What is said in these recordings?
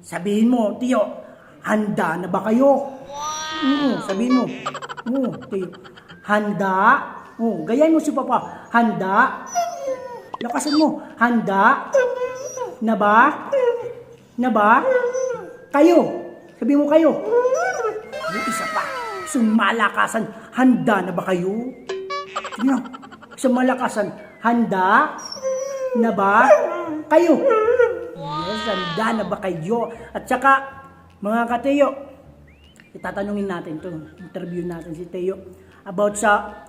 Sabihin mo, Tiyo, handa na ba kayo? Oo, sabihin mo. Oo, Tiyo. Handa? Oo, gayahin mo si Papa. Handa? Lakasan mo. Handa? Na ba? Na ba? Kayo. Sabihin mo kayo. Yung isa pa. Sumalakasan. Handa na ba kayo? Tingnan. Sumalakasan. Handa? Na ba? Kayo. Yes, handa na ba kayo? At saka, mga kateyo, itatanungin natin to interview natin si Teo about sa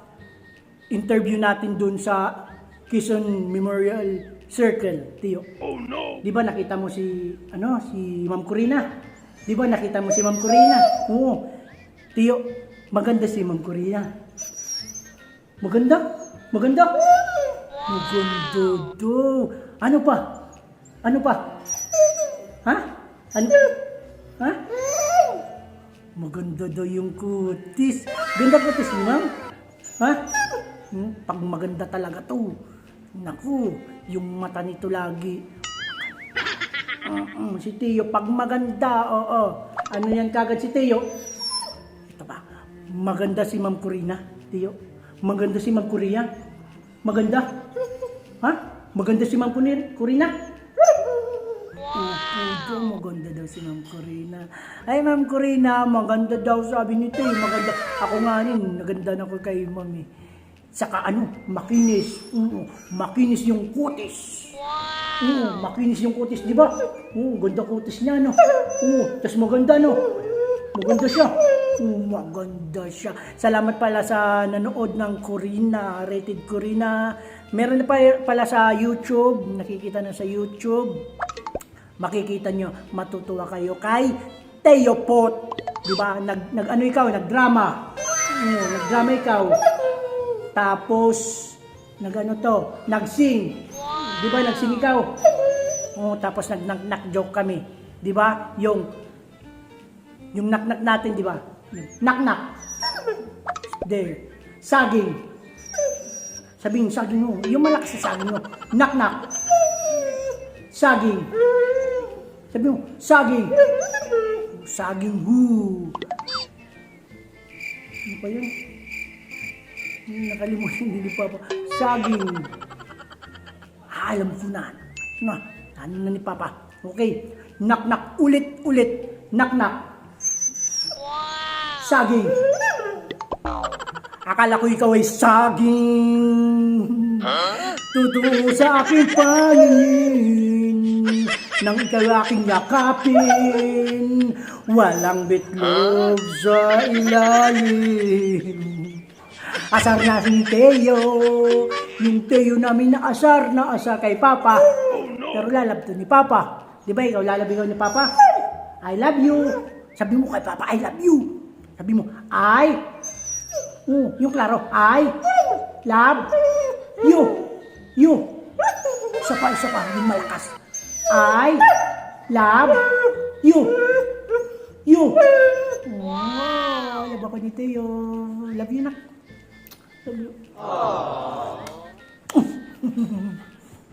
interview natin dun sa Quezon Memorial Circle, Teo. Oh no! Di ba nakita mo si ano si Ma'am Corina? Di ba nakita mo si Ma'am Corina? Oo. Teo, maganda si Ma'am Corina. Maganda? Maganda? Maganda do. Ano pa? Ano pa? Ha? Ano? Ha? Maganda daw yung kutis. Ganda kutis mo, ma'am? Ha? Hmm? Pag maganda talaga to. Naku, yung mata nito lagi. Oo, si Teo, pag maganda, oo. Ano yan kagad si Teo? Ito ba? Maganda si Ma'am Corina, Teo. Maganda si Ma'am Corina. Maganda? Ha? Maganda si Ma'am Corina? Daw, maganda daw si Ma'am Corina. Ay, Ma'am Corina, maganda daw sabi ni Teo. Maganda. Ako nga rin, naganda na ko kay Ma'am eh. Saka ano, makinis. Oo, makinis yung kutis. Oo, makinis yung kutis, di ba? Oo, ganda kutis niya, no? Oo, tas maganda, no? Maganda siya. Oo, maganda siya. Salamat pala sa nanood ng Corina, Rated Corina. Meron na pa pala sa YouTube, nakikita na sa YouTube. Makikita nyo, matutuwa kayo kay Teo Pot. Di ba? Nag, nag, ano ikaw, nagdrama. Oo, nagdrama ikaw. Tapos, nagano to, nagsing. Di ba, nagsing ikaw? Oo, tapos nag knock, knock joke kami. Di ba? Yung, yung knock knock natin, di ba? Knock knock. There. Saging. Sabihin, saging mo. Yung malakas sa saging mo. Knock knock. Saging. Sabi mo, saging. Saging hu. Ano pa yun? Hmm, Nakalimutan din ni Papa. Saging. Ah, alam ko na. Na, ano na ni Papa. Okay. Knock knock. Ulit, ulit. Knock knock. Saging. Akala ko ikaw ay saging. Tutuo sa aking paningin Nang ikaw aking yakapin Walang bitlog sa ilalim Asar na si Teo Yung Teo namin na asar na asar kay Papa Pero lalab to ni Papa Di ba ikaw lalab ikaw ni Papa? I love you Sabi mo kay Papa, I love you Sabi mo, I Oh, yung klaro, I love you. You. Isa pa, isa pa, yung malakas. I love you. You. Wow, love ako ni Teo. Love you na. Love you.